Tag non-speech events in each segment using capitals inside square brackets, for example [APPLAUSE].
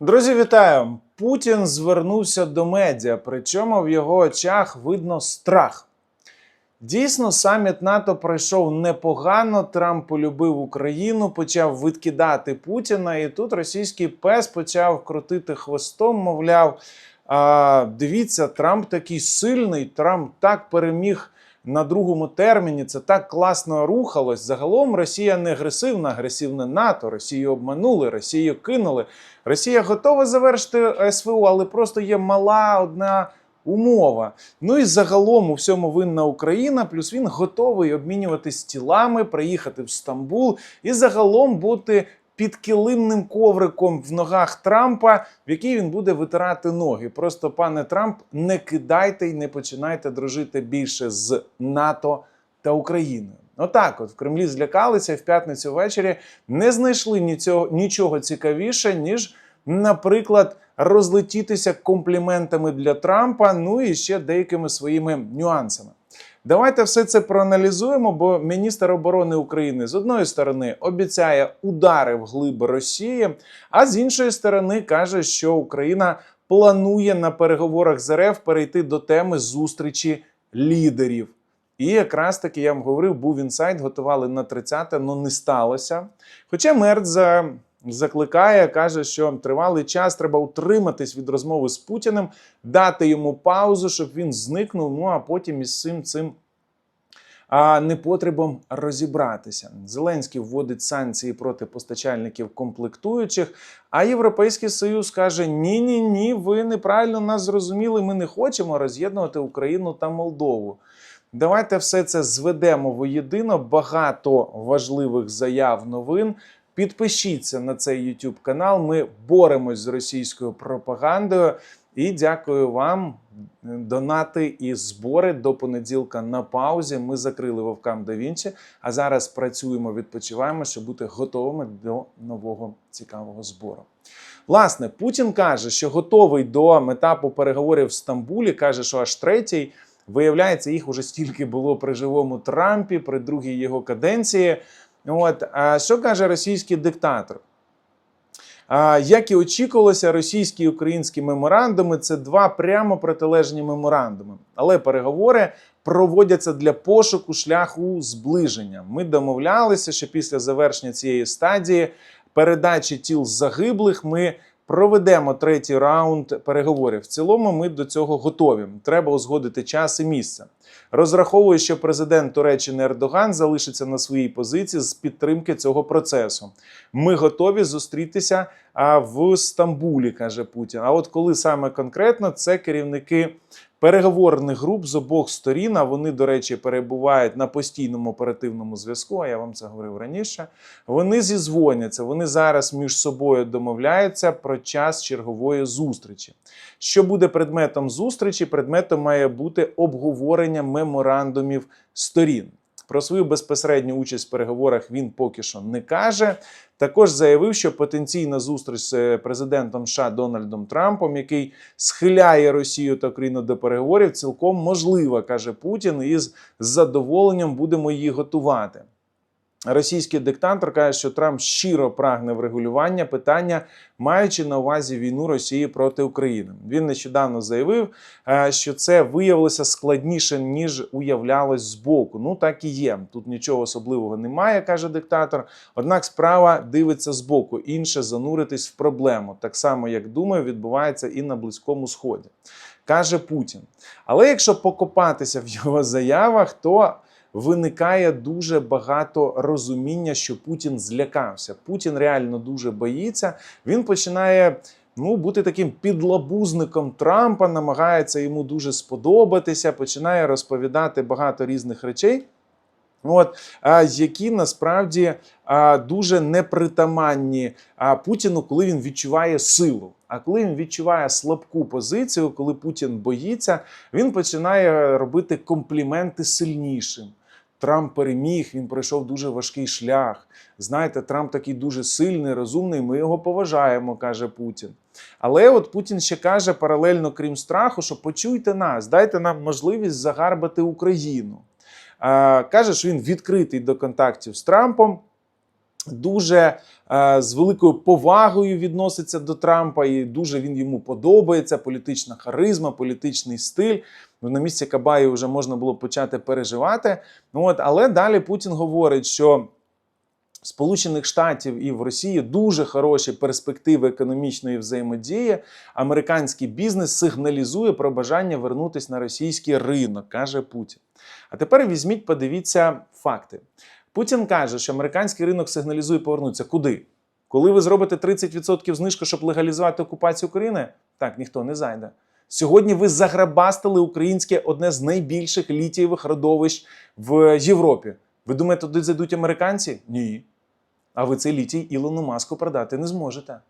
Друзі, вітаю! Путін звернувся до медіа, причому в його очах видно страх. Дійсно, саміт НАТО пройшов непогано. Трамп полюбив Україну, почав відкидати Путіна, і тут російський пес почав крутити хвостом, мовляв. А, дивіться, Трамп такий сильний, Трамп так переміг на другому терміні. Це так класно рухалось. Загалом Росія не агресивна, агресивне НАТО. Росію обманули, Росію кинули. Росія готова завершити СВО, але просто є мала одна умова. Ну і загалом у всьому винна Україна. Плюс він готовий обмінюватись тілами, приїхати в Стамбул і загалом бути під килимним ковриком в ногах Трампа, в який він буде витирати ноги. Просто, пане Трамп, не кидайте і не починайте дружити більше з НАТО та Україною. Отак, от в Кремлі злякалися в п'ятницю ввечері не знайшли нічого, нічого цікавіше, ніж, наприклад, розлетітися компліментами для Трампа, ну і ще деякими своїми нюансами. Давайте все це проаналізуємо, бо міністр оборони України з одної сторони обіцяє удари в глиб Росії, а з іншої сторони каже, що Україна планує на переговорах з РФ перейти до теми зустрічі лідерів. І якраз таки я вам говорив, був інсайт, готували на 30-те, але не сталося. Хоча Мерц за закликає, каже, що тривалий час треба утриматись від розмови з Путіним, дати йому паузу, щоб він зникнув. Ну а потім із цим цим а, непотребом розібратися. Зеленський вводить санкції проти постачальників комплектуючих. А Європейський Союз каже: Ні, ні, ні, ви неправильно нас зрозуміли. Ми не хочемо роз'єднувати Україну та Молдову. Давайте все це зведемо воєдино. Багато важливих заяв новин. Підпишіться на цей YouTube канал. Ми боремось з російською пропагандою. І дякую вам. Донати і збори до понеділка на паузі. Ми закрили Вовкам да Вінчі, а зараз працюємо, відпочиваємо, щоб бути готовими до нового цікавого збору. Власне, Путін каже, що готовий до етапу переговорів в Стамбулі. каже, що аж третій. Виявляється, їх уже стільки було при живому Трампі, при другій його каденції. От а що каже російський диктатор? А, Як і очікувалося, російські і українські меморандуми це два прямо протилежні меморандуми, але переговори проводяться для пошуку шляху зближення. Ми домовлялися, що після завершення цієї стадії передачі тіл загиблих ми проведемо третій раунд переговорів. В цілому ми до цього готові. Треба узгодити час і місце. Розраховую, що президент Туреччини Ердоган залишиться на своїй позиції з підтримки цього процесу. Ми готові зустрітися в Стамбулі, каже Путін. А от коли саме конкретно це керівники переговорних груп з обох сторін. А вони, до речі, перебувають на постійному оперативному зв'язку. А я вам це говорив раніше. Вони зізвоняться, вони зараз між собою домовляються про час чергової зустрічі. Що буде предметом зустрічі? Предметом має бути обговорення меморандумів сторін. Про свою безпосередню участь в переговорах він поки що не каже. Також заявив, що потенційна зустріч з президентом США Дональдом Трампом, який схиляє Росію та Україну до переговорів, цілком можлива, каже Путін, і з задоволенням будемо її готувати. Російський диктатор каже, що Трамп щиро прагне врегулювання питання, маючи на увазі війну Росії проти України. Він нещодавно заявив, е, що це виявилося складніше ніж уявлялось збоку. Ну так і є. Тут нічого особливого немає, каже диктатор. Однак справа дивиться збоку, інше зануритись в проблему, так само як думаю, відбувається і на близькому сході. Каже Путін. Але якщо покопатися в його заявах, то виникає дуже багато розуміння, що Путін злякався. Путін реально дуже боїться. Він починає. Ну, бути таким підлабузником Трампа, намагається йому дуже сподобатися, починає розповідати багато різних речей, от, які насправді дуже непритаманні Путіну, коли він відчуває силу. А коли він відчуває слабку позицію, коли Путін боїться, він починає робити компліменти сильнішим. Трамп переміг, він пройшов дуже важкий шлях. Знаєте, Трамп такий дуже сильний, розумний. Ми його поважаємо, каже Путін. Але от Путін ще каже паралельно, крім страху, що почуйте нас, дайте нам можливість загарбати Україну. А, Каже, що він відкритий до контактів з Трампом. дуже е, з великою повагою відноситься до Трампа, і дуже він йому подобається. Політична харизма, політичний стиль. Ну, на місці Кабаї вже можна було почати переживати. Ну, от, але далі Путін говорить, що Сполучених Штатів і в Росії дуже хороші перспективи економічної взаємодії. Американський бізнес сигналізує про бажання вернутися на російський ринок, каже Путін. А тепер візьміть, подивіться факти. Путін каже, що американський ринок сигналізує повернутися. Куди? Коли ви зробите 30% знижку, щоб легалізувати окупацію України, так ніхто не зайде. Сьогодні ви заграбастили українське одне з найбільших літієвих родовищ в Європі. Ви думаєте, туди зайдуть американці? Ні. А ви цей літій Ілону Маску продати не зможете.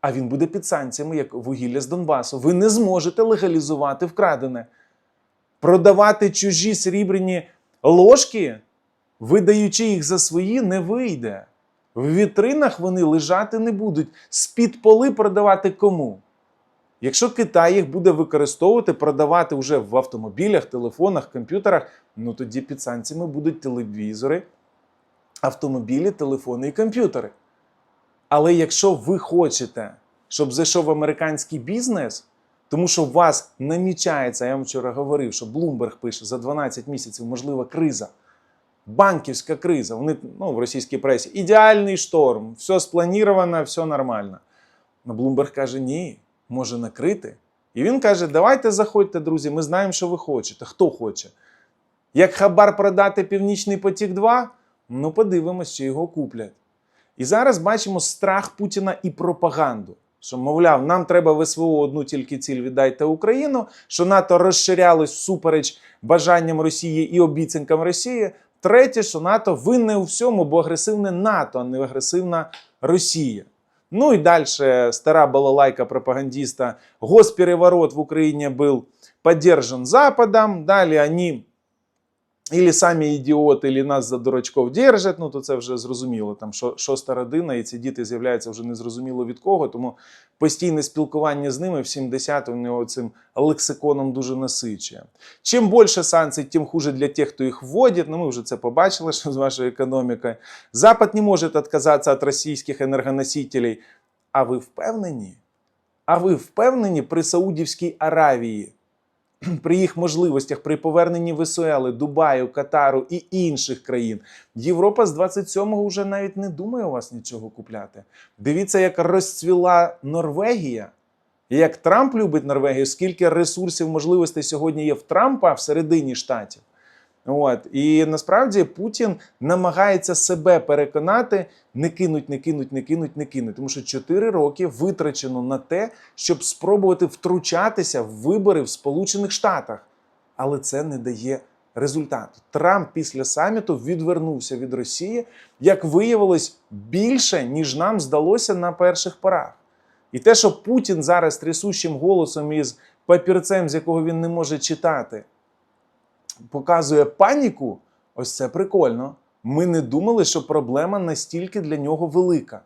А він буде під санкціями, як вугілля з Донбасу. Ви не зможете легалізувати вкрадене. Продавати чужі срібряні ложки, видаючи їх за свої, не вийде. В вітринах вони лежати не будуть. З-під поли продавати кому? Якщо Китай їх буде використовувати, продавати вже в автомобілях, телефонах, комп'ютерах, ну тоді під санкціями будуть телевізори, автомобілі, телефони і комп'ютери. Але якщо ви хочете, щоб зайшов американський бізнес, тому що у вас намічається, я вам вчора говорив, що Bloomberg пише за 12 місяців можлива криза, банківська криза. Вони ну, в російській пресі ідеальний шторм, все сплановано, все нормально. Но Bloomberg каже, ні, може накрити. І він каже: давайте заходьте, друзі, ми знаємо, що ви хочете. Хто хоче. Як хабар продати Північний потік 2, ну подивимось, чи його куплять. І зараз бачимо страх Путіна і пропаганду. Що, мовляв, нам треба ВСВО одну тільки ціль віддайте Україну, що НАТО розширялось всупереч бажанням Росії і обіцянкам Росії. Третє, що НАТО винне у всьому, бо агресивне НАТО, а не агресивна Росія. Ну и дальше стара балалайка пропагандиста. Госпереворот в Украине был поддержан Западом. Далее вони Ілі самі ідіоти, ілі нас за дурачков держать. Ну то це вже зрозуміло. Там шоста родина, і ці діти з'являються вже незрозуміло від кого. Тому постійне спілкування з ними в 70 у нього цим лексиконом дуже насичує. Чим більше санкцій, тим хуже для тих, хто їх вводить. Ну ми вже це побачили, що з вашою економікою. Запад не може відказатися від російських енергоносителей. А ви впевнені? А ви впевнені при Саудівській Аравії? [CLEARS THROAT] при їх можливостях, при поверненні Весуели, Дубаю, Катару і інших країн, Європа з 27-го вже навіть не думає у вас нічого купляти. Дивіться, як розцвіла Норвегія. Як Трамп любить Норвегію, скільки ресурсів, можливостей сьогодні є в Трампа всередині штатів. От і насправді Путін намагається себе переконати, не кинуть, не кинуть, не кинуть, не кинуть. Тому що 4 роки витрачено на те, щоб спробувати втручатися в вибори в Сполучених Штатах. Але це не дає результату. Трамп після саміту відвернувся від Росії, як виявилось, більше ніж нам здалося на перших порах. І те, що Путін зараз трясущим голосом із папірцем, з якого він не може читати показує паніку, ось це прикольно. Ми не думали, що проблема настільки для нього велика.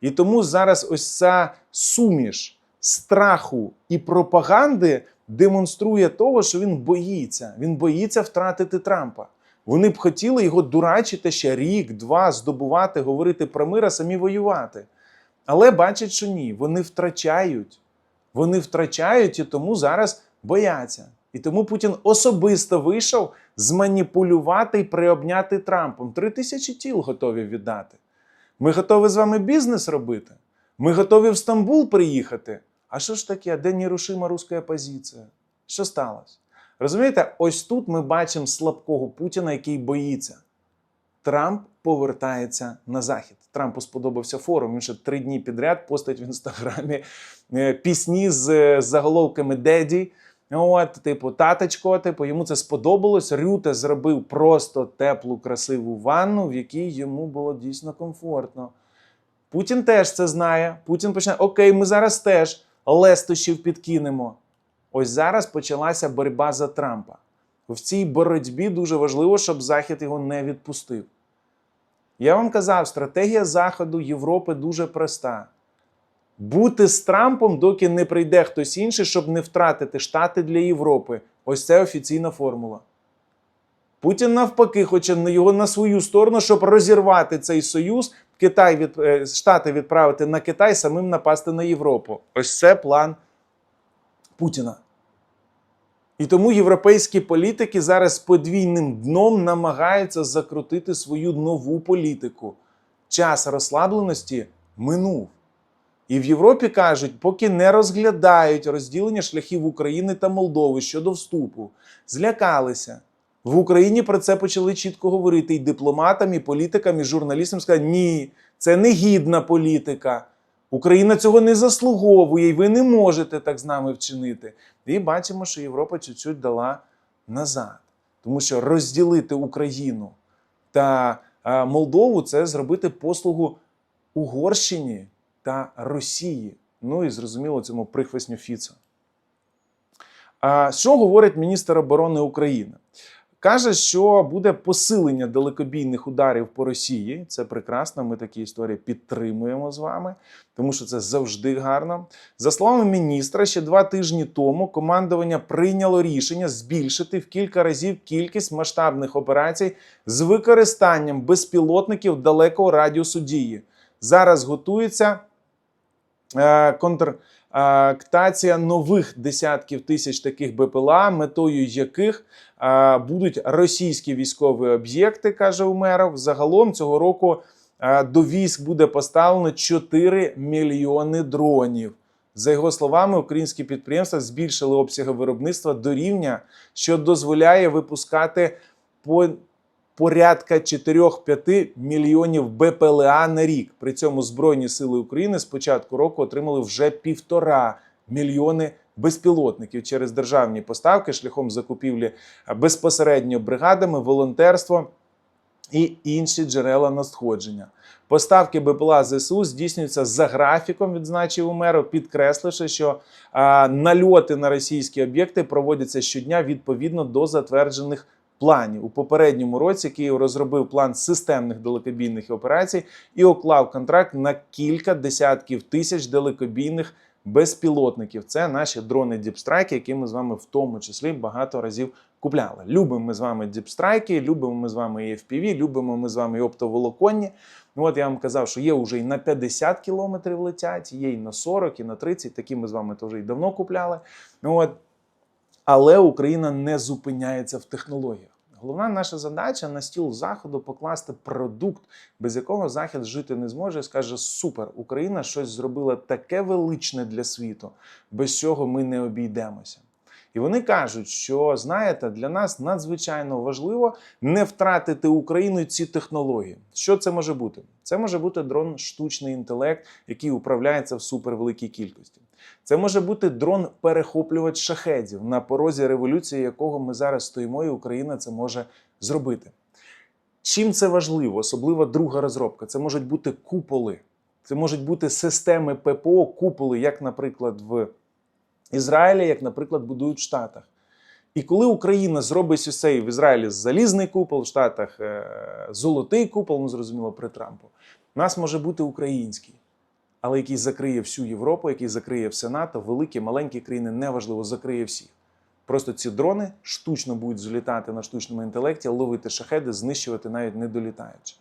І тому зараз ось ця суміш страху і пропаганди демонструє того, що він боїться. Він боїться втратити Трампа. Вони б хотіли його дурачити ще рік, два, здобувати, говорити про мир, а самі воювати. Але бачать, що ні, вони втрачають. Вони втрачають і тому зараз бояться. І тому Путін особисто вийшов зманіпулювати і приобняти Трампом. Три тисячі тіл готові віддати. Ми готові з вами бізнес робити. Ми готові в Стамбул приїхати. А що ж таке? Де нерушима руська позиція? Що сталося? Розумієте, ось тут ми бачимо слабкого Путіна, який боїться. Трамп повертається на захід. Трампу сподобався форум. Він ще три дні підряд постить в інстаграмі е, пісні з заголовками Деді. От, типу, таточко, типу, йому це сподобалось. Рюте зробив просто теплу, красиву ванну, в якій йому було дійсно комфортно. Путін теж це знає. Путін почне: Окей, ми зараз теж лестощів підкинемо. Ось зараз почалася боротьба за Трампа. В цій боротьбі дуже важливо, щоб Захід його не відпустив. Я вам казав, стратегія Заходу Європи дуже проста бути з Трампом, доки не прийде хтось інший, щоб не втратити Штати для Європи. Ось це офіційна формула. Путін навпаки хоче його на свою сторону, щоб розірвати цей союз, Китай від е, Штати відправити на Китай, самим напасти на Європу. Ось це план Путіна. І тому європейські політики зараз подвійним дном намагаються закрутити свою нову політику. Час розслабленості минув. І в Європі кажуть, поки не розглядають розділення шляхів України та Молдови щодо вступу, злякалися. В Україні про це почали чітко говорити і дипломатам, і політикам, і журналістам сказали, ні, це не гідна політика. Україна цього не заслуговує, і ви не можете так з нами вчинити. І бачимо, що Європа чуть-чуть дала назад. Тому що розділити Україну та Молдову це зробити послугу Угорщині та Росії. Ну і зрозуміло цьому прихвесню Фіца. А що говорить міністр оборони України? Каже, що буде посилення далекобійних ударів по Росії. Це прекрасно. Ми такі історії підтримуємо з вами, тому що це завжди гарно. За словами міністра, ще два тижні тому командування прийняло рішення збільшити в кілька разів кількість масштабних операцій з використанням безпілотників далекого радіусу дії. Зараз готується контрактація нових десятків тисяч таких БПЛА, метою яких е, будуть російські військові об'єкти, каже Умеров. Загалом цього року е, до військ буде поставлено 4 мільйони дронів. За його словами, українські підприємства збільшили обсяги виробництва до рівня, що дозволяє випускати по порядка 4-5 мільйонів БПЛА на рік. При цьому Збройні сили України з початку року отримали вже півтора мільйони безпілотників через державні поставки шляхом закупівлі безпосередньо бригадами, волонтерство і інші джерела надходження. Поставки БПЛА ЗСУ здійснюються за графіком, відзначив Умеров, підкресливши, що а, нальоти на російські об'єкти проводяться щодня відповідно до затверджених планів. У попередньому році Київ розробив план системних далекобійних операцій і уклав контракт на кілька десятків тисяч далекобійних безпілотників. Це наші дрони Діпстрайки, які ми з вами в тому числі багато разів купляли. Любимо ми з вами Діпстрайки, любимо ми з вами і FPV, любимо ми з вами і оптоволоконні. Ну от я вам казав, що є вже і на 50 кілометрів летять, є і на 40, і на 30. Такі ми з вами теж і давно купляли. Ну от. Але Україна не зупиняється в технологіях. Головна наша задача на стіл заходу покласти продукт, без якого захід жити не зможе. Скаже: супер, Україна щось зробила таке величне для світу, без цього ми не обійдемося. І вони кажуть, що знаєте, для нас надзвичайно важливо не втратити Україну ці технології. Що це може бути? Це може бути дрон штучний інтелект, який управляється в супервеликій кількості. Це може бути дрон перехоплювач шахедів, на порозі революції, якого ми зараз стоїмо, і Україна це може зробити. Чим це важливо, особливо друга розробка? Це можуть бути куполи, це можуть бути системи ППО, куполи, як, наприклад, в Ізраїлі, як, наприклад, будують в Штатах. І коли Україна зробить ось в Ізраїлі залізний купол, в Штатах е, золотий купол, ну зрозуміло, при Трампу, у нас може бути український, але який закриє всю Європу, який закриє все НАТО, великі, маленькі країни, неважливо, закриє всіх. Просто ці дрони штучно будуть злітати на штучному інтелекті, ловити шахеди, знищувати навіть не долітаючи.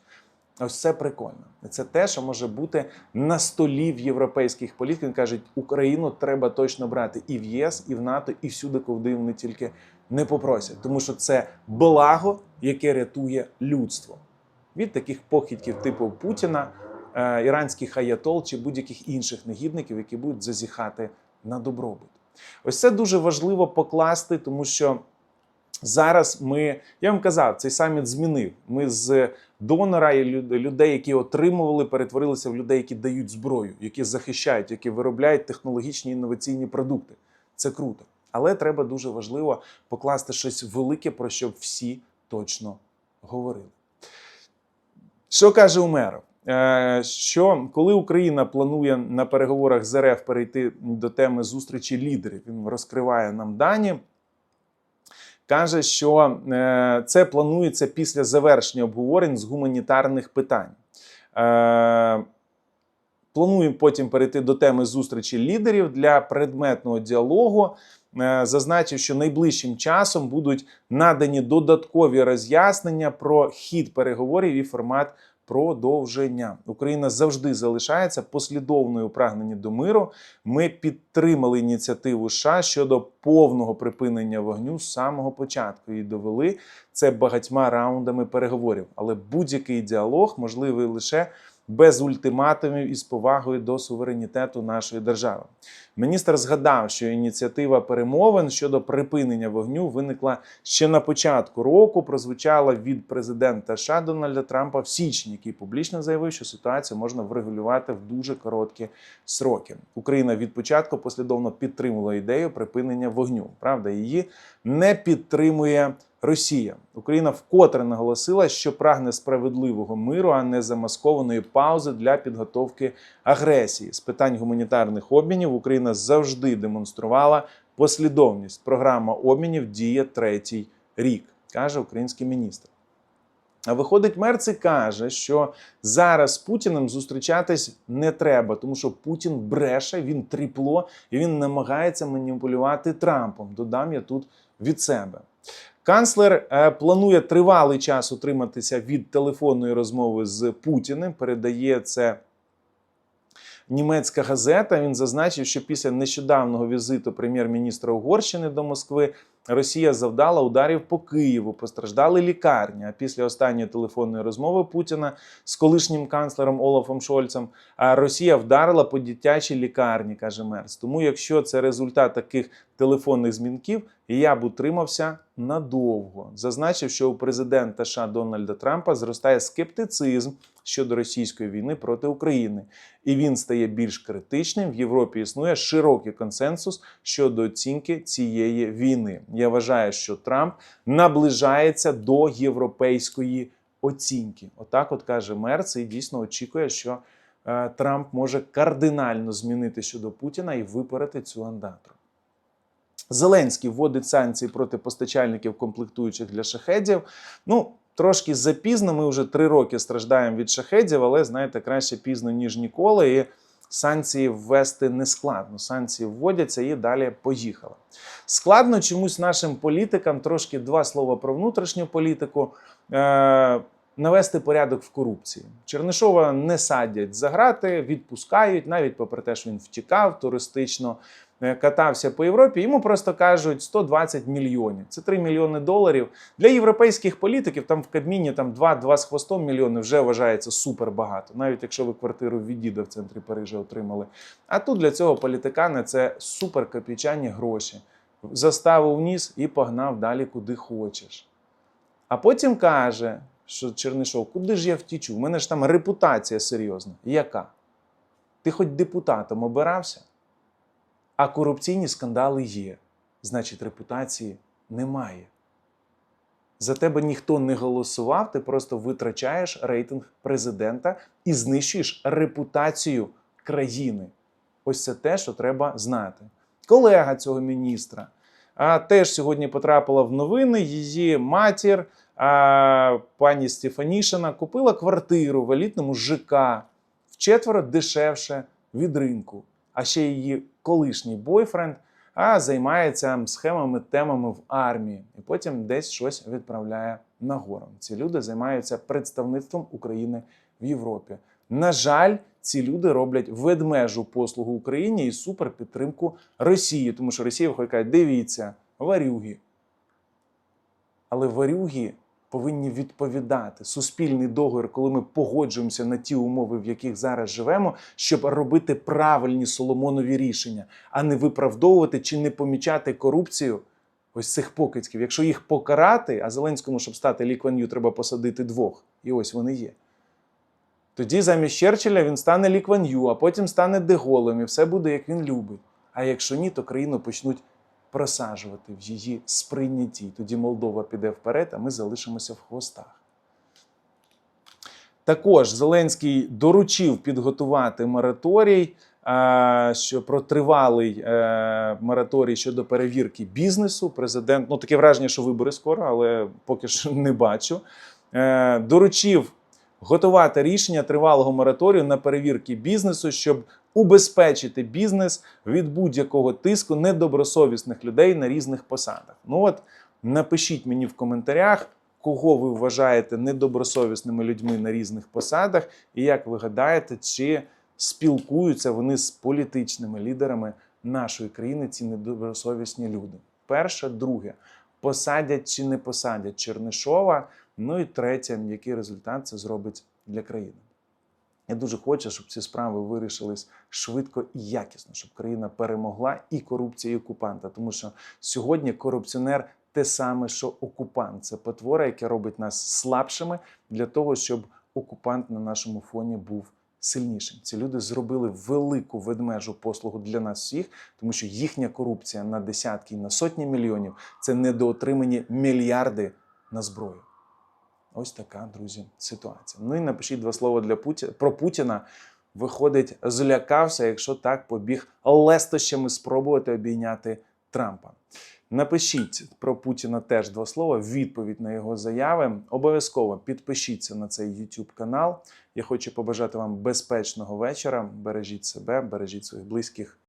Ось це прикольно. Це те, що може бути на столі в європейських політиків. Кажуть, Україну треба точно брати і в ЄС, і в НАТО, і всюди, куди вони тільки не попросять. Тому що це благо, яке рятує людство від таких похідків типу Путіна, е, іранських аятол чи будь-яких інших негідників, які будуть зазіхати на добробут. Ось це дуже важливо покласти, тому що. Зараз ми, я вам казав, цей саміт змінив. Ми з донора і людей, які отримували, перетворилися в людей, які дають зброю, які захищають, які виробляють технологічні інноваційні продукти. Це круто. Але треба дуже важливо покласти щось велике, про що всі точно говорили. Що каже Умеров? Е, Що коли Україна планує на переговорах з РФ перейти до теми зустрічі лідерів, він розкриває нам дані. Каже, що е, це планується після завершення обговорень з гуманітарних питань. Планую Плануємо потім перейти до теми зустрічі лідерів для предметного діалогу. Е, Зазначив, що найближчим часом будуть надані додаткові роз'яснення про хід переговорів і формат продовження. Україна завжди залишається послідовною у прагненні до миру. Ми підтримали ініціативу США щодо повного припинення вогню з самого початку і довели це багатьма раундами переговорів. Але будь-який діалог можливий лише без ультиматумів і з повагою до суверенітету нашої держави. Міністр згадав, що ініціатива перемовин щодо припинення вогню виникла ще на початку року. Прозвучала від президента США Дональда Трампа в січні, який публічно заявив, що ситуацію можна врегулювати в дуже короткі сроки. Україна від початку послідовно підтримувала ідею припинення вогню. Правда, її не підтримує Росія. Україна вкотре наголосила, що прагне справедливого миру, а не замаскованої паузи для підготовки агресії. З питань гуманітарних обмінів Україна завжди демонструвала послідовність. Програма обмінів діє третій рік, каже український міністр. А виходить, Мерц і каже, що зараз з Путіним зустрічатись не треба, тому що Путін бреше, він тріпло і він намагається маніпулювати Трампом. Додам я тут від себе. Канцлер е, планує тривалий час утриматися від телефонної розмови з Путіним. Передає це німецька газета. Він зазначив, що після нещодавнього візиту прем'єр-міністра Угорщини до Москви Росія завдала ударів по Києву, постраждали лікарні. А після останньої телефонної розмови Путіна з колишнім канцлером Олафом Шольцем Росія вдарила по дитячій лікарні, каже Мерц. Тому, якщо це результат таких телефонних змінків, я б утримався надовго. Зазначив, що у президента США Дональда Трампа зростає скептицизм щодо російської війни проти України, і він стає більш критичним. В Європі існує широкий консенсус щодо оцінки цієї війни. Я вважаю, що Трамп наближається до європейської оцінки. Отак, от каже Мерц, і дійсно очікує, що е, Трамп може кардинально змінити щодо Путіна і випередити цю андатру. Зеленський вводить санкції проти постачальників комплектуючих для шахедів. Ну, трошки запізно. Ми вже три роки страждаємо від шахедів, але знаєте, краще пізно ніж ніколи. І санкції ввести не складно. Санкції вводяться і далі поїхали. Складно чомусь нашим політикам трошки два слова про внутрішню політику. Е- Навести порядок в корупції. Чернишова не садять за грати, відпускають, навіть попри те, що він втікав туристично, катався по Європі. Йому просто кажуть 120 мільйонів. Це 3 мільйони доларів. Для європейських політиків там в Кабміні там 2-2 з хвостом мільйони вже вважається супер багато, навіть якщо ви квартиру від діда в центрі Парижа отримали. А тут для цього політикани це супер копійчані гроші. Заставив вниз і погнав далі, куди хочеш. А потім каже, що Чернишов, куди ж я втічу? У мене ж там репутація серйозна. Яка? Ти хоч депутатом обирався, а корупційні скандали є. Значить, репутації немає. За тебе ніхто не голосував, ти просто витрачаєш рейтинг президента і знищуєш репутацію країни. Ось це те, що треба знати. Колега цього міністра а, теж сьогодні потрапила в новини. Її матір, а, пані Стефанішина, купила квартиру в елітному ЖК вчетверо дешевше від ринку. А ще її колишній бойфренд а, займається схемами, темами в армії, і потім десь щось відправляє нагору. Ці люди займаються представництвом України в Європі. На жаль, ці люди роблять ведмежу послугу Україні і супер підтримку Росії, тому що Росія виходить, дивіться, варюги. Але варюги повинні відповідати суспільний договір, коли ми погоджуємося на ті умови, в яких зараз живемо, щоб робити правильні соломонові рішення, а не виправдовувати чи не помічати корупцію ось цих покидьків. Якщо їх покарати, а Зеленському, щоб стати лікванью, треба посадити двох. І ось вони є. Тоді замість Черчилля він стане лікванью, а потім стане деголем, і все буде, як він любить. А якщо ні, то країну почнуть просаджувати в її сприйнятті. Тоді Молдова піде вперед, а ми залишимося в хвостах. Також Зеленський доручив підготувати мораторій, що про тривалий е, мораторій щодо перевірки бізнесу. Президент, ну таке враження, що вибори скоро, але поки що [LAUGHS] не бачу. Е, Доручив готувати рішення тривалого мораторію на перевірки бізнесу, щоб убезпечити бізнес від будь-якого тиску недобросовісних людей на різних посадах. Ну от напишіть мені в коментарях, кого ви вважаєте недобросовісними людьми на різних посадах, і як ви гадаєте, чи спілкуються вони з політичними лідерами нашої країни, ці недобросовісні люди. Перше, друге, посадять чи не посадять Чернишова. Ну і третє, який результат це зробить для країни. Я дуже хочу, щоб ці справи вирішились швидко і якісно, щоб країна перемогла і корупція, і окупанта. Тому що сьогодні корупціонер те саме, що окупант. Це потвора, яке робить нас слабшими для того, щоб окупант на нашому фоні був сильнішим. Ці люди зробили велику ведмежу послугу для нас всіх, тому що їхня корупція на десятки і на сотні мільйонів це недоотримані мільярди на зброю. Ось така, друзі, ситуація. Ну і напишіть два слова для Путі... про Путіна. Виходить, злякався, якщо так побіг лестощами спробувати обійняти Трампа. Напишіть про Путіна теж два слова, відповідь на його заяви. Обов'язково підпишіться на цей YouTube канал. Я хочу побажати вам безпечного вечора. Бережіть себе, бережіть своїх близьких.